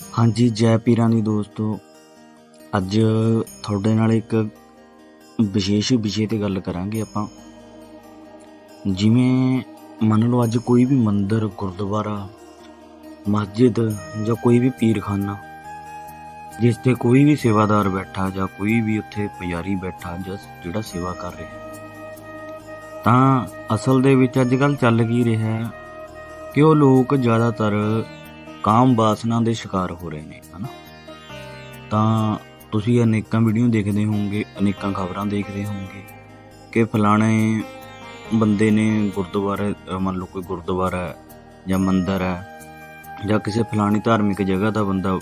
ਹਾਂਜੀ, ਜੈ ਪੀਰਾਂ ਦੀ ਦੋਸਤੋ, ਅੱਜ ਤੁਹਾਡੇ ਨਾਲ ਇੱਕ ਵਿਸ਼ੇਸ਼ ਵਿਸ਼ੇ ਤੇ ਗੱਲ ਕਰਾਂਗੇ ਆਪਾਂ। ਜਿਵੇਂ ਮੰਨ ਲਓ ਅੱਜ ਕੋਈ ਵੀ ਮੰਦਿਰ, ਗੁਰਦੁਆਰਾ, ਮਸਜਿਦ ਜਾਂ ਕੋਈ ਵੀ ਪੀਰਖਾਨਾ, ਜਿਸ ਤੇ ਕੋਈ ਵੀ ਸੇਵਾਦਾਰ ਬੈਠਾ ਜਾਂ ਕੋਈ ਵੀ ਉੱਥੇ ਪੁਜਾਰੀ ਬੈਠਾ ਜਾਂ ਜਿਹੜਾ ਸੇਵਾ ਕਰ ਰਿਹਾ ਤਾਂ ਅਸਲ ਦੇ ਵਿੱਚ ਅੱਜ ਕੱਲ ਚੱਲ ਕੀ ਰਿਹਾ ਕਿ ਉਹ ਲੋਕ ਜ਼ਿਆਦਾਤਰ ਕਾਮ ਵਾਸਨਾ ਦੇ ਸ਼ਿਕਾਰ ਹੋ ਰਹੇ ਨੇ, ਹਨਾ? ਤਾਂ ਤੁਸੀਂ ਅਨੇਕਾਂ ਵੀਡੀਓ ਦੇਖਦੇ ਹੋਵੋਗੇ, ਅਨੇਕਾਂ ਖਬਰਾਂ ਦੇਖਦੇ ਹੋਵੋਗੇ ਕਿ ਫਲਾਣੇ ਬੰਦੇ ਨੇ ਗੁਰਦੁਆਰੇ ਮੰਨ ਲਓ ਕੋਈ ਗੁਰਦੁਆਰਾ ਹੈ ਜਾਂ ਮੰਦਿਰ ਹੈ ਜਾਂ ਕਿਸੇ ਫਲਾਣੀ ਧਾਰਮਿਕ ਜਗ੍ਹਾ ਦਾ ਬੰਦਾ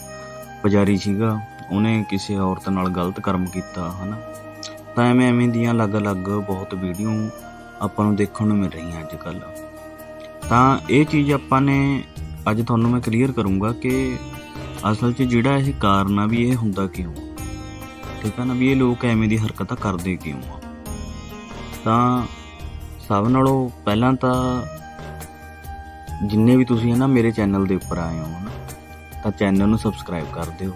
ਪੁਜਾਰੀ ਸੀਗਾ, ਉਹਨੇ ਕਿਸੇ ਔਰਤ ਨਾਲ ਗਲਤ ਕਰਮ ਕੀਤਾ, ਹਨਾ? ਤਾਂ ਐਵੇਂ ਐਵੇਂ ਦੀਆਂ ਅਲੱਗ-ਅਲੱਗ ਬਹੁਤ ਵੀਡੀਓ ਆਪਾਂ ਨੂੰ ਦੇਖਣ ਨੂੰ ਮਿਲ ਰਹੀਆਂ ਅੱਜ ਕੱਲ੍ਹ। ਤਾਂ ਇਹ ਚੀਜ਼ ਆਪਾਂ ਨੇ ਅੱਜ ਤੁਹਾਨੂੰ ਮੈਂ ਕਲੀਅਰ ਕਰੂੰਗਾ ਕਿ ਅਸਲ 'ਚ ਜਿਹੜਾ ਇਹ ਕਾਰਨ ਆ ਵੀ ਇਹ ਹੁੰਦਾ ਕਿਉਂ ਆ। ਠੀਕ ਆ ਨਾ, ਵੀ ਇਹ ਲੋਕ ਐਵੇਂ ਦੀ ਹਰਕਤਾਂ ਕਰਦੇ ਕਿਉਂ ਆ? ਤਾਂ ਸਭ ਨਾਲੋਂ ਪਹਿਲਾਂ ਤਾਂ ਜਿੰਨੇ ਵੀ ਤੁਸੀਂ ਹੈ ਨਾ ਮੇਰੇ ਚੈਨਲ ਦੇ ਉੱਪਰ ਆਏ ਹੋ ਨਾ ਤਾਂ ਚੈਨਲ ਨੂੰ ਸਬਸਕ੍ਰਾਈਬ ਕਰ ਦਿਓ।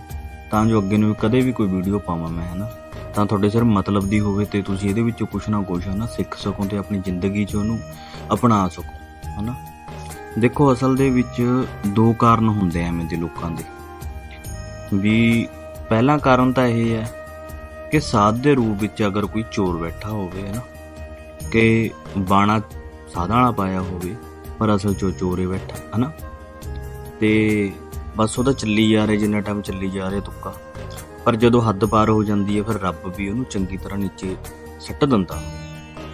ਤਾਂ ਜੋ ਅੱਗੇ ਨੂੰ ਕਦੇ ਵੀ ਕੋਈ ਵੀਡੀਓ ਪਾਵਾਂ ਮੈਂ ਹੈ ਨਾ ਤਾਂ ਤੁਹਾਡੇ ਸਿਰ ਮਤਲਬ ਦੀ ਹੋਵੇ ਤੇ ਤੁਸੀਂ ਇਹਦੇ ਵਿੱਚੋਂ ਕੁਛ ਨਾ ਕੁਛ ਹੈ ਨਾ ਸਿੱਖ ਸਕੋ ਤੇ ਆਪਣੀ ਜ਼ਿੰਦਗੀ 'ਚ ਉਹਨੂੰ ਅਪਣਾ ਸਕੋ ਹੈ ਨਾ ਦੇਖੋ, ਅਸਲ ਦੇ ਵਿੱਚ ਦੋ ਕਾਰਨ ਹੁੰਦੇ ਆ ਐਵੇਂ ਦੇ ਲੋਕਾਂ ਦੇ। ਵੀ ਪਹਿਲਾ ਕਾਰਨ ਤਾਂ ਇਹ ਹੈ ਕਿ ਸਾਧ ਦੇ ਰੂਪ ਵਿੱਚ ਅਗਰ ਕੋਈ ਚੋਰ ਬੈਠਾ ਹੋਵੇ ਹੈ ਨਾ ਕਿ ਬਾਣਾ ਸਾਧਾਂ ਵਾਲਾ ਪਾਇਆ ਹੋਵੇ, ਪਰ ਅਸਲ 'ਚ ਉਹ ਚੋਰੇ ਬੈਠਾ ਹੈ ਨਾ ਤੇ ਬਸ ਉਹਦਾ ਚੱਲੀ ਜਾ ਰਿਹਾ, ਜਿੰਨਾ ਟਾਈਮ ਚੱਲੀ ਜਾ ਰਿਹਾ ਤੁੱਕਾ। ਪਰ ਜਦੋਂ ਹੱਦ ਪਾਰ ਹੋ ਜਾਂਦੀ ਹੈ, ਫਿਰ ਰੱਬ ਵੀ ਉਹਨੂੰ ਚੰਗੀ ਤਰ੍ਹਾਂ ਨੀਚੇ ਸੱਟ ਦਿੰਦਾ।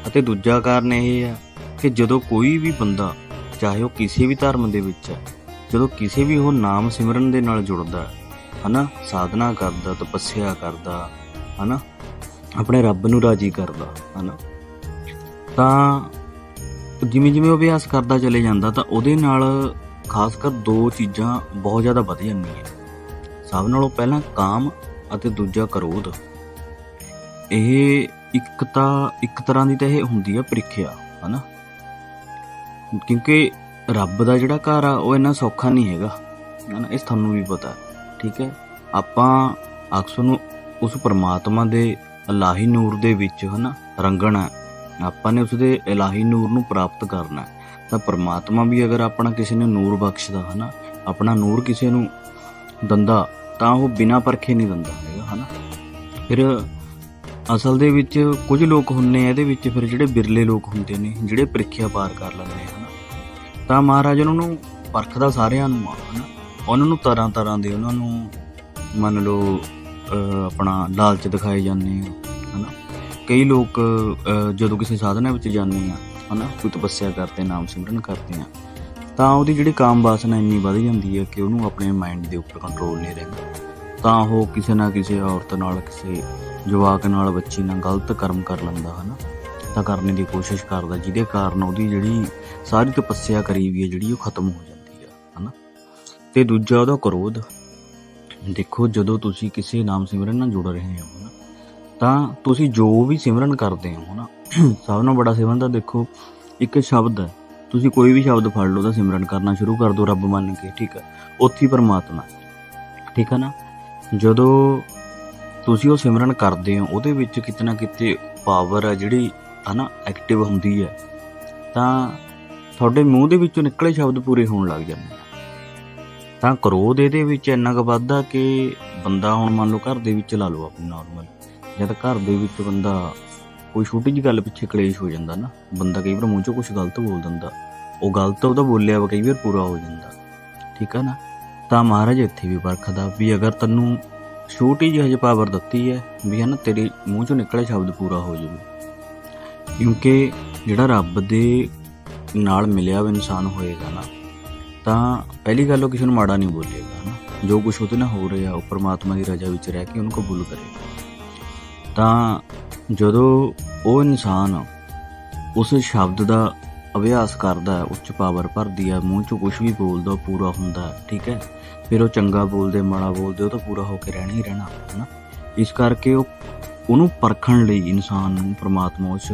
ਅਤੇ ਦੂਜਾ ਕਾਰਨ ਇਹ ਹੈ ਕਿ ਜਦੋਂ ਕੋਈ ਵੀ ਬੰਦਾ ਚਾਹੇ ਉਹ ਕਿਸੇ ਵੀ ਧਰਮ ਦੇ ਵਿੱਚ ਹੈ, ਜਦੋਂ ਕਿਸੇ ਵੀ ਉਹ ਨਾਮ ਸਿਮਰਨ ਦੇ ਨਾਲ ਜੁੜਦਾ ਹੈ, ਹਨਾ, ਸਾਧਨਾ ਕਰਦਾ, ਤਪੱਸਿਆ ਕਰਦਾ, ਹਨਾ, ਆਪਣੇ ਰੱਬ ਨੂੰ ਰਾਜੀ ਕਰਦਾ, ਹਨਾ, ਤਾਂ ਜਿਵੇਂ ਜਿਵੇਂ ਉਹ ਅਭਿਆਸ ਕਰਦਾ ਚਲੇ ਜਾਂਦਾ, ਤਾਂ ਉਹਦੇ ਨਾਲ ਖਾਸ ਕਰ ਦੋ ਚੀਜ਼ਾਂ ਬਹੁਤ ਜ਼ਿਆਦਾ ਵਧ ਜਾਂਦੀਆਂ ਸਭ ਨਾਲੋਂ ਪਹਿਲਾਂ ਕਾਮ ਅਤੇ ਦੂਜਾ ਕਰੋਧ। ਇਹ ਇੱਕ ਤਾਂ, ਇੱਕ ਤਰ੍ਹਾਂ ਦੀ ਤਾਂ ਇਹ ਹੁੰਦੀ ਆ ਪ੍ਰੀਖਿਆ, ਹਨਾ। ਕਿਉਂਕਿ ਰੱਬ ਦਾ ਜਿਹੜਾ ਘਰ ਆ, ਉਹ ਇੰਨਾ ਸੌਖਾ ਨਹੀਂ ਹੈਗਾ। ਹਨਾ ਇਸ ਤੁਹਾਨੂੰ ਵੀ ਪਤਾ। ਠੀਕ ਹੈ? ਆਪਾਂ ਅਕਸਰ ਨੂੰ ਉਸ ਪਰਮਾਤਮਾ ਦੇ ਅਲਾਹੀ ਨੂਰ ਦੇ ਵਿੱਚ ਹਨਾ ਰੰਗਣਾ ਆਪਾਂ ਨੇ ਉਸ ਦੇ ਇਲਾਹੀ ਨੂਰ ਨੂੰ ਪ੍ਰਾਪਤ ਕਰਨਾ ਤਾਂ ਪਰਮਾਤਮਾ ਵੀ ਅਗਰ ਆਪਣਾ ਕਿਸੇ ਨੇ ਨੂਰ ਬਖਸ਼ਦਾ ਹਨਾ ਆਪਣਾ ਨੂਰ ਕਿਸੇ ਨੂੰ ਦੰਦਾ, ਤਾਂ ਉਹ ਬਿਨਾਂ ਪਰਖੇ ਨਹੀਂ ਦਿੰਦਾ ਹੈਗਾ ਹਨਾ ਫਿਰ ਅਸਲ ਦੇ ਵਿੱਚ ਕੁਝ ਲੋਕ ਹੁੰਨੇ ਆ, ਇਹਦੇ ਵਿੱਚ ਫਿਰ ਜਿਹੜੇ ਬਿਰਲੇ ਲੋਕ ਹੁੰਦੇ ਨੇ, ਜਿਹੜੇ ਪ੍ਰੀਖਿਆ ਪਾਰ ਕਰ ਲੈਂਦੇ ਆ। ਤਾਂ ਮਹਾਰਾਜ ਉਹਨਾਂ ਨੂੰ ਪਰਖਦਾ ਸਾਰਿਆਂ ਨੂੰ ਆ ਹਨਾ? ਉਹਨਾਂ ਨੂੰ ਤਰ੍ਹਾਂ ਤਰ੍ਹਾਂ ਦੇ ਉਹਨਾਂ ਨੂੰ ਮੰਨ ਲਓ ਆਪਣਾ ਲਾਲਚ ਦਿਖਾਏ ਜਾਂਦੇ ਆ, ਹਨਾ? ਕਈ ਲੋਕ ਜਦੋਂ ਕਿਸੇ ਸਾਧਨਾ ਵਿੱਚ ਜਾਂਦੇ ਆ, ਹਨਾ? ਕੋਈ ਤਪੱਸਿਆ ਕਰਦੇ, ਨਾਮ ਸਿਮਰਨ ਕਰਦੇ ਆ, ਤਾਂ ਉਹਦੀ ਜਿਹੜੀ ਕਾਮ ਵਾਸਨਾ ਇੰਨੀ ਵੱਧ ਜਾਂਦੀ ਹੈ ਕਿ ਉਹਨੂੰ ਆਪਣੇ ਮਾਈਂਡ ਦੇ ਉੱਪਰ ਕੰਟਰੋਲ ਨਹੀਂ ਰਹਿੰਦਾ। ਤਾਂ ਉਹ ਕਿਸੇ ਨਾ ਕਿਸੇ ਔਰਤ ਨਾਲ, ਕਿਸੇ ਜਵਾਕ ਨਾਲ, ਬੱਚੀ ਨਾਲ ਗਲਤ ਕਰਮ ਕਰ ਲੈਂਦਾ, ਹਨਾ? ਤਾਂ ਕਰਨ ਦੀ ਕੋਸ਼ਿਸ਼ ਕਰਦਾ, ਜਿਹਦੇ ਕਾਰਨ ਉਹਦੀ ਜਿਹੜੀ ਸਾਰੀ ਤਪੱਸਿਆ ਕਰੀ ਵੀ ਹੈ, ਜਿਹੜੀ ਉਹ ਖਤਮ ਹੋ ਜਾਂਦੀ ਹੈ ਹਨਾ? ਤੇ ਦੂਜਾ ਉਹਦਾ ਕਰੋਧ। ਦੇਖੋ, ਜਦੋਂ ਤੁਸੀਂ ਕਿਸੇ ਨਾਮ ਸਿਮਰਨ ਨਾਲ ਜੁੜ ਰਹੇ ਹੋ, ਹਨਾ, ਤਾਂ ਤੁਸੀਂ ਜੋ ਵੀ ਸਿਮਰਨ ਕਰਦੇ ਹੋ, ਹਨਾ, ਸਭ ਨਾਲੋਂ ਬੜਾ ਸਿਮਰਨ ਦਾ ਦੇਖੋ, ਇੱਕ ਸ਼ਬਦ ਹੈ। ਤੁਸੀਂ ਕੋਈ ਵੀ ਸ਼ਬਦ ਫੜ ਲਓ ਤਾਂ ਸਿਮਰਨ ਕਰਨਾ ਸ਼ੁਰੂ ਕਰ ਦਿਓ ਰੱਬ ਮੰਨ ਕੇ, ਠੀਕ ਹੈ? ਉੱਥੇ ਹੀ ਪਰਮਾਤਮਾ, ਠੀਕ ਹੈ ਨਾ? ਜਦੋਂ ਤੁਸੀਂ ਉਹ ਸਿਮਰਨ ਕਰਦੇ ਹੋ, ਉਹਦੇ ਵਿੱਚ ਕਿਤੇ ਨਾ ਕਿਤੇ ਪਾਵਰ ਹੈ, ਜਿਹੜੀ ਹਨਾ ਐਕਟਿਵ ਹੁੰਦੀ ਹੈ ਤਾਂ ਤੁਹਾਡੇ ਮੂੰਹ ਦੇ ਵਿੱਚੋਂ ਨਿਕਲੇ ਸ਼ਬਦ ਪੂਰੇ ਹੋਣ ਲੱਗ ਜਾਂਦੇ ਆ। ਤਾਂ ਕਰੋਧ ਇਹਦੇ ਵਿੱਚ ਇੰਨਾ ਕੁ ਵੱਧਦਾ ਕਿ ਬੰਦਾ ਹੁਣ ਮੰਨ ਲਓ ਘਰ ਦੇ ਵਿੱਚ ਲਾ ਲਓ ਆਪਣੀ ਨਾਰਮਲ ਜਦ ਘਰ ਦੇ ਵਿੱਚ ਬੰਦਾ ਕੋਈ ਛੋਟੀ ਜਿਹੀ ਗੱਲ ਪਿੱਛੇ ਕਲੇਸ਼ ਹੋ ਜਾਂਦਾ ਨਾ, ਬੰਦਾ ਕਈ ਵਾਰ ਮੂੰਹ ਚੋਂ ਕੁਝ ਗਲਤ ਬੋਲ ਦਿੰਦਾ, ਉਹ ਗਲਤ ਉਹਦਾ ਬੋਲਿਆ ਵਾ ਕਈ ਵਾਰ ਪੂਰਾ ਹੋ ਜਾਂਦਾ, ਠੀਕ ਆ ਨਾ? ਤਾਂ ਮਹਾਰਾਜ ਇੱਥੇ ਵੀ ਪਰਖਦਾ ਵੀ ਅਗਰ ਤੈਨੂੰ ਛੋਟੀ ਜਿਹੀ ਹਜੇ ਪਾਵਰ ਦਿੱਤੀ ਹੈ, ਵੀ ਹਨਾ ਤੇਰੇ ਮੂੰਹ ਚੋਂ ਨਿਕਲੇ ਸ਼ਬਦ ਪੂਰਾ ਹੋ ਜਾਵੇ। ਕਿਉਂਕਿ ਜਿਹੜਾ ਰੱਬ ਦੇ ਨਾਲ ਮਿਲਿਆ ਹੋਇਆ ਇਨਸਾਨ ਹੋਏਗਾ ਨਾ, ਤਾਂ ਪਹਿਲੀ ਗੱਲ ਉਹ ਕਿਸੇ ਨੂੰ ਮਾੜਾ ਨਹੀਂ ਬੋਲੇਗਾ ਨਾ ਜੋ ਕੁਝ ਉਹਦੇ ਨਾਲ ਹੋ ਰਿਹਾ, ਉਹ ਪਰਮਾਤਮਾ ਦੀ ਰਜ਼ਾ ਵਿੱਚ ਰਹਿ ਕੇ ਉਹਨੂੰ ਕਬੂਲ ਕਰੇਗਾ। ਤਾਂ ਜਦੋਂ ਉਹ ਇਨਸਾਨ ਉਸ ਸ਼ਬਦ ਦਾ ਅਭਿਆਸ ਕਰਦਾ ਹੈ, ਉੱਚ ਪਾਵਰ ਭਰਦੀ ਹੈ, ਮੂੰਹ ਚੋਂ ਕੁਝ ਵੀ ਬੋਲਦਾ, ਉਹ ਪੂਰਾ ਹੁੰਦਾ ਠੀਕ ਹੈ? ਫਿਰ ਉਹ ਚੰਗਾ ਬੋਲਦੇ, ਮਾੜਾ ਬੋਲਦੇ, ਉਹ ਤਾਂ ਪੂਰਾ ਹੋ ਕੇ ਰਹਿਣਾ ਹੀ ਰਹਿਣਾ ਹੈ ਨਾ ਇਸ ਕਰਕੇ ਉਹ, ਉਹਨੂੰ ਪਰਖਣ ਲਈ ਇਨਸਾਨ ਨੂੰ, ਪ੍ਰਮਾਤਮਾ ਉਸ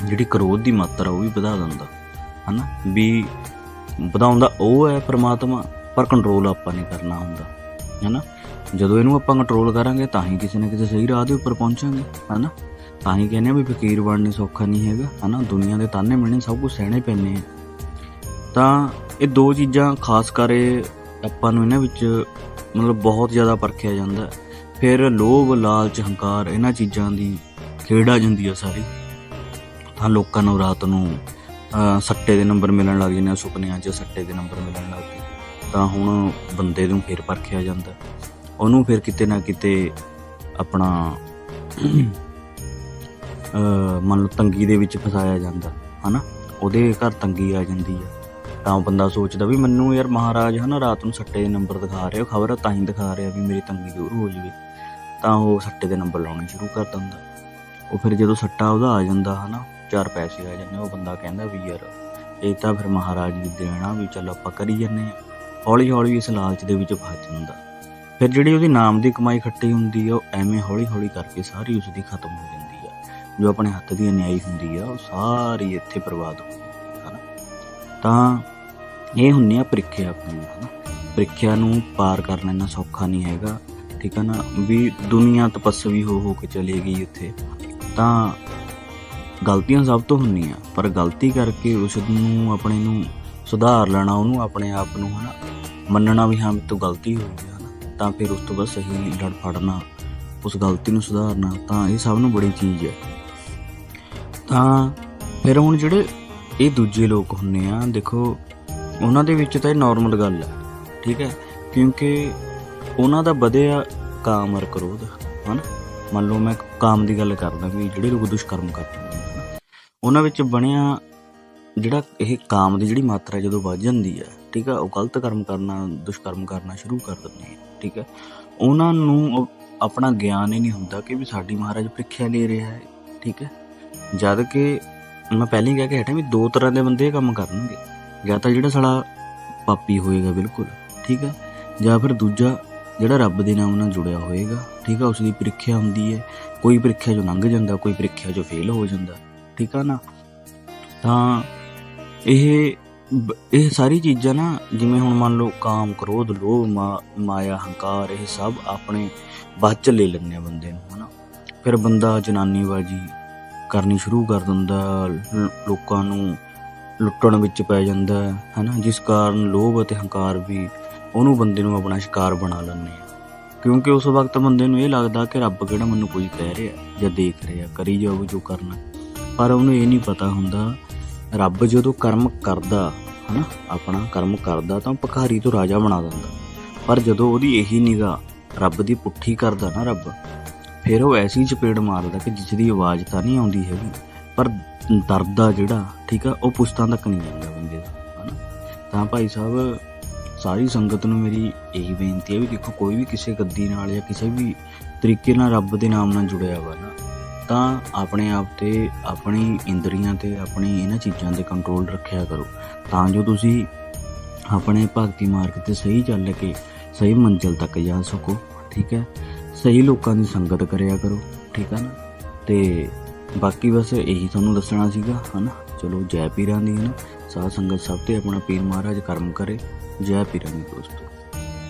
ਜਿਹੜੀ ਕਰੋਧ ਦੀ ਮਾਤਰਾ ਉਹ ਵੀ ਵਧਾ ਦਿੰਦਾ, ਹਨਾ? ਵੀ ਵਧਾਉਂਦਾ ਉਹ ਹੈ ਪ੍ਰਮਾਤਮਾ, ਪਰ ਕੰਟਰੋਲ ਆਪਾਂ ਨਹੀਂ ਕਰਨਾ ਹੁੰਦਾ, ਹੈਨਾ? ਜਦੋਂ ਇਹਨੂੰ ਆਪਾਂ ਕੰਟਰੋਲ ਕਰਾਂਗੇ, ਤਾਂ ਹੀ ਕਿਸੇ ਨਾ ਕਿਸੇ ਸਹੀ ਰਾਹ ਦੇ ਉੱਪਰ ਪਹੁੰਚਾਂਗੇ, ਹੈਨਾ? ਤਾਂ ਹੀ ਕਹਿੰਦੇ ਆ ਵੀ ਫਕੀਰ ਬਣਨੇ ਸੌਖਾ ਨਹੀਂ ਹੈਗਾ, ਹਨਾ? ਦੁਨੀਆ ਦੇ ਤਾਨੇ ਮਿਲਣੇ ਸਭ ਕੁਝ ਸਹਿਣੇ ਪੈਣੇ ਆ। ਤਾਂ ਇਹ ਦੋ ਚੀਜ਼ਾਂ ਖਾਸ ਕਰ ਆਪਾਂ ਨੂੰ ਇਹਨਾਂ ਵਿੱਚ ਮਤਲਬ ਬਹੁਤ ਜ਼ਿਆਦਾ ਪਰਖਿਆ ਜਾਂਦਾ। ਫਿਰ ਲੋਭ, ਲਾਲਚ, ਹੰਕਾਰ, ਇਹਨਾਂ ਚੀਜ਼ਾਂ ਦੀ ਖੇਡ ਆ ਜਾਂਦੀ ਆ ਸਾਰੀ। ਤਾਂ ਲੋਕਾਂ ਨੂੰ ਰਾਤ ਨੂੰ ਸੱਟੇ ਦੇ ਨੰਬਰ ਮਿਲਣ ਲੱਗ ਜਾਂਦੇ ਆ, ਸੁਪਨਿਆਂ 'ਚ ਸੱਟੇ ਦੇ ਨੰਬਰ ਮਿਲਣ ਲੱਗ ਗਏ ਤਾਂ ਹੁਣ ਬੰਦੇ ਨੂੰ ਫਿਰ ਪਰਖਿਆ ਜਾਂਦਾ। ਉਹਨੂੰ ਫਿਰ ਕਿਤੇ ਨਾ ਕਿਤੇ ਆਪਣਾ ਮੰਨ ਲਓ ਤੰਗੀ ਦੇ ਵਿੱਚ ਫਸਾਇਆ ਜਾਂਦਾ, ਹਨਾ? ਉਹਦੇ ਘਰ ਤੰਗੀ ਆ ਜਾਂਦੀ ਆ। ਤਾਂ ਉਹ ਬੰਦਾ ਸੋਚਦਾ ਵੀ ਮੈਨੂੰ ਯਾਰ ਮਹਾਰਾਜ, ਹਨਾ, ਰਾਤ ਨੂੰ ਸੱਟੇ ਦੇ ਨੰਬਰ ਦਿਖਾ ਰਿਹਾ ਖਬਰ ਤਾਂ ਹੀ ਦਿਖਾ ਰਿਹਾ ਵੀ ਮੇਰੀ ਤੰਗੀ ਦੂਰ ਹੋ ਜਾਵੇ। ਤਾਂ ਉਹ ਸੱਟੇ ਦੇ ਨੰਬਰ ਲਾਉਣੇ ਸ਼ੁਰੂ ਕਰ ਦਿੰਦਾ। ਉਹ ਫਿਰ ਜਦੋਂ ਸੱਟਾ ਉਹਦਾ ਆ ਜਾਂਦਾ, ਹਨਾ ਚਾਰ ਪੈਸੇ ਆ ਜਾਂਦੇ, ਉਹ ਬੰਦਾ ਕਹਿੰਦਾ ਵੀ ਯਾਰ ਇਹ ਤਾਂ ਫਿਰ ਮਹਾਰਾਜ ਦੀ ਦੇਣ ਆ ਵੀ ਚੱਲ ਆਪਾਂ ਕਰੀ ਜੰਨੇ ਹੌਲੀ ਹੌਲੀ ਇਸ ਲਾਲਚ ਦੇ ਵਿੱਚ ਫਸ ਜਾਂਦਾ। ਫਿਰ ਜਿਹੜੀ ਉਹਦੀ ਨਾਮ ਦੀ ਕਮਾਈ ਖੱਟੀ ਹੁੰਦੀ ਆ, ਉਹ ਐਵੇਂ ਹੌਲੀ ਹੌਲੀ ਕਰਕੇ ਸਾਰੀ ਉਸ ਦੀ ਖਤਮ ਹੋ ਜਾਂਦੀ ਆ। ਜੋ ਆਪਣੇ ਹੱਥ ਦੀ ਅਨਿਆਈ ਹੁੰਦੀ ਆ, ਉਹ ਸਾਰੀ ਇੱਥੇ ਬਰਬਾਦ ਹੋ ਜਾਂਦੀ ਆ, ਹਨਾ? ਤਾਂ ਇਹ ਹੁੰਦੀ ਆ ਪ੍ਰੀਖਿਆ ਆਪਣੀ ਹੈ ਨਾ ਪ੍ਰੀਖਿਆ ਨੂੰ ਪਾਰ ਕਰਨਾ ਇੰਨਾ ਸੌਖਾ ਨਹੀਂ ਹੈਗਾ, ਠੀਕ ਹੈ ਨਾ? ਵੀ ਦੁਨੀਆ ਤਪਸਵੀ ਹੋ ਹੋ ਕੇ ਚਲੇ ਗਈ ਉੱਥੇ, ਤਾਂ ਗਲਤੀਆਂ ਸਭ ਤੋਂ ਹੁੰਦੀਆਂ, ਪਰ ਗਲਤੀ ਕਰਕੇ ਉਸ ਨੂੰ ਆਪਣੇ ਨੂੰ ਸੁਧਾਰ ਲੈਣਾ, ਉਹਨੂੰ ਆਪਣੇ ਆਪ ਨੂੰ ਹਨਾ, ਮੰਨਣਾ ਵੀ ਹਾਂ ਮੇਰੇ ਤੋਂ ਗਲਤੀ ਹੋਈ ਹੈ ਹਨਾ, ਤਾਂ ਫਿਰ ਉਸ ਤੋਂ ਬਾਅਦ ਸਹੀ ਲੜ ਫੜਨਾ, ਉਸ ਗਲਤੀ ਨੂੰ ਸੁਧਾਰਨਾ, ਤਾਂ ਇਹ ਸਭ ਨੂੰ ਬੜੀ ਚੀਜ਼ ਹੈ। ਤਾਂ ਫਿਰ ਹੁਣ ਜਿਹੜੇ ਇਹ ਦੂਜੇ ਲੋਕ ਹੁੰਨੇ ਆ, ਦੇਖੋ, ਉਹਨਾਂ ਦੇ ਵਿੱਚ ਤਾਂ ਇਹ ਨਾਰਮਲ ਗੱਲ ਹੈ, ਠੀਕ ਹੈ, ਕਿਉਂਕਿ ਉਹਨਾਂ ਦਾ ਵਧਿਆ ਕਾਮ ਅਰ ਕ੍ਰੋਧ, ਹਨਾ, ਮੰਨ ਲਓ ਮੈਂ ਕਾਮ ਦੀ ਗੱਲ ਕਰਦਾ ਵੀ ਜਿਹੜੇ ਲੋਕ ਦੁਸ਼ਕਰਮ ਕਰਦੇ ਨੇ ਉਹਨਾਂ ਵਿੱਚ ਬਣਿਆ ਜਿਹੜਾ ਇਹ ਕਾਮ ਦੀ ਜਿਹੜੀ ਮਾਤਰਾ ਜਦੋਂ ਵੱਧ ਜਾਂਦੀ ਹੈ ਠੀਕ ਹੈ ਉਹ ਗਲਤ ਕਰਮ ਕਰਨਾ, ਦੁਸ਼ਕਰਮ ਕਰਨਾ ਸ਼ੁਰੂ ਕਰ ਦਿੰਦੇ ਆ, ਠੀਕ ਹੈ ਉਹਨਾਂ ਨੂੰ ਉਹ ਆਪਣਾ ਗਿਆਨ ਹੀ ਨਹੀਂ ਹੁੰਦਾ ਕਿ ਵੀ ਸਾਡੀ ਮਹਾਰਾਜ ਪ੍ਰੀਖਿਆ ਲੈ ਰਿਹਾ ਹੈ, ਠੀਕ ਹੈ ਜਦ ਕਿ ਮੈਂ ਪਹਿਲਾਂ ਹੀ ਕਹਿ ਕੇ ਹਟਿਆ ਵੀ ਦੋ ਤਰ੍ਹਾਂ ਦੇ ਬੰਦੇ ਇਹ ਕੰਮ ਕਰਨਗੇ, ਜਾਂ ਤਾਂ ਜਿਹੜਾ ਸਾਲਾ ਪਾਪੀ ਹੋਏਗਾ ਬਿਲਕੁਲ, ਠੀਕ ਹੈ ਜਾਂ ਫਿਰ ਦੂਜਾ ਜਿਹੜਾ ਰੱਬ ਦੇ ਨਾਮ ਨਾਲ ਜੁੜਿਆ ਹੋਏਗਾ, ਠੀਕ ਹੈ ਉਸ ਦੀ ਪ੍ਰੀਖਿਆ ਹੁੰਦੀ ਹੈ। ਕੋਈ ਪ੍ਰੀਖਿਆ ਜੋ ਲੰਘ ਜਾਂਦਾ, ਕੋਈ ਪ੍ਰੀਖਿਆ ਜੋ ਫੇਲ ਹੋ ਜਾਂਦਾ। ਠੀਕ ਆ ਨਾ? ਤਾਂ ਇਹ ਬ- ਇਹ ਸਾਰੀ ਚੀਜ਼ਾਂ ਨਾ ਜਿਵੇਂ ਹੁਣ ਮੰਨ ਲਓ ਕਾਮ ਕ੍ਰੋਧ ਲੋਭ ਮਾ- ਮਾਇਆ ਹੰਕਾਰ ਇਹ ਸਭ ਆਪਣੇ ਬਾਅਦ ਚ ਲੈ ਲੈਂਦੇ ਆ ਬੰਦੇ ਨੂੰ ਹਨਾ? ਫਿਰ ਬੰਦਾ ਜਨਾਨੀਬਾਜੀ ਕਰਨੀ ਸ਼ੁਰੂ ਕਰ ਦਿੰਦਾ ਲੋਕਾਂ ਨੂੰ ਲੁੱਟਣ ਵਿੱਚ ਪੈ ਜਾਂਦਾ ਹੈ, ਹਨਾ? ਜਿਸ ਕਾਰਨ ਲੋਭ ਅਤੇ ਹੰਕਾਰ ਵੀ ਉਹਨੂੰ ਬੰਦੇ ਨੂੰ ਆਪਣਾ ਸ਼ਿਕਾਰ ਬਣਾ ਲੈਂਦੇ ਆ। ਕਿਉਂਕਿ ਉਸ ਵਕਤ ਬੰਦੇ ਨੂੰ ਇਹ ਲੱਗਦਾ ਕਿ ਰੱਬ ਕਿਹੜਾ ਮੈਨੂੰ ਕੁਝ ਕਹਿ ਰਿਹਾ ਜਾਂ ਦੇਖ ਰਿਹਾ ਕਰੀ ਜਾਓ ਜੋ ਕਰਨਾ। ਪਰ ਉਹਨੂੰ ਇਹ ਨਹੀਂ ਪਤਾ ਹੁੰਦਾ, ਰੱਬ ਜਦੋਂ ਕਰਮ ਕਰਦਾ, ਹਨਾ, ਆਪਣਾ ਕਰਮ ਕਰਦਾ ਤਾਂ ਭਿਖਾਰੀ ਤੋਂ ਰਾਜਾ ਬਣਾ ਦਿੰਦਾ। ਪਰ ਜਦੋਂ ਉਹਦੀ ਇਹੀ ਨਿਗਾਹ ਰੱਬ ਦੀ ਪੁੱਠੀ ਕਰਦਾ ਨਾ ਰੱਬ, ਫਿਰ ਉਹ ਐਸੀ ਚਪੇੜ ਮਾਰਦਾ ਕਿ ਜਿਸ ਦੀ ਆਵਾਜ਼ ਤਾਂ ਨਹੀਂ ਆਉਂਦੀ ਹੈਗੀ, ਪਰ ਦਰਦ ਆ ਜਿਹੜਾ, ਠੀਕ ਆ, ਉਹ ਪੁਸ਼ਤਾਂ ਤੱਕ ਨਹੀਂ ਜਾਂਦਾ ਬੰਦੇ ਦਾ, ਹਨਾ। ਤਾਂ ਭਾਈ ਸਾਹਿਬ, ਸਾਰੀ ਸੰਗਤ ਨੂੰ ਮੇਰੀ ਇਹੀ ਬੇਨਤੀ ਹੈ ਵੀ ਦੇਖੋ, ਕੋਈ ਵੀ ਕਿਸੇ ਗੱਦੀ ਨਾਲ ਜਾਂ ਕਿਸੇ ਵੀ ਤਰੀਕੇ ਨਾਲ ਰੱਬ ਦੇ ਨਾਮ ਨਾਲ ਜੁੜਿਆ ਵਾ ਨਾ ਤਾਂ ਆਪਣੇ ਆਪ ਤੇ ਆਪਣੀ ਇੰਦਰੀਆਂ ਤੇ ਆਪਣੀ ਇਹਨਾਂ ਚੀਜ਼ਾਂ ਤੇ ਕੰਟਰੋਲ ਰੱਖਿਆ ਕਰੋ। ਤਾਂ ਜੋ ਤੁਸੀਂ ਆਪਣੇ ਭਗਤੀ ਮਾਰਗ ਤੇ ਸਹੀ ਚੱਲ ਕੇ, ਸਹੀ ਮੰਜ਼ਿਲ ਤੱਕ ਜਾ ਸਕੋ, ਠੀਕ ਹੈ? ਸਹੀ ਲੋਕਾਂ ਦੀ ਸੰਗਤ ਕਰਿਆ ਕਰੋ, ਠੀਕ ਹੈ ਨਾ? ਤੇ ਬਾਕੀ ਬਸ ਇਹੀ ਤੁਹਾਨੂੰ ਦੱਸਣਾ ਸੀਗਾ, ਹਨਾ? ਚਲੋ, ਜੈ ਪੀਰਾਂ ਦੀ ਹਨਾ? ਸਾਧ ਸੰਗਤ ਸਭ ਤੇ ਆਪਣਾ ਪੀਰ ਮਹਾਰਾਜ ਕਰਮ ਕਰੇ। ਜੈ ਪੀਰਾਂ ਦੀ ਦੋਸਤੋ।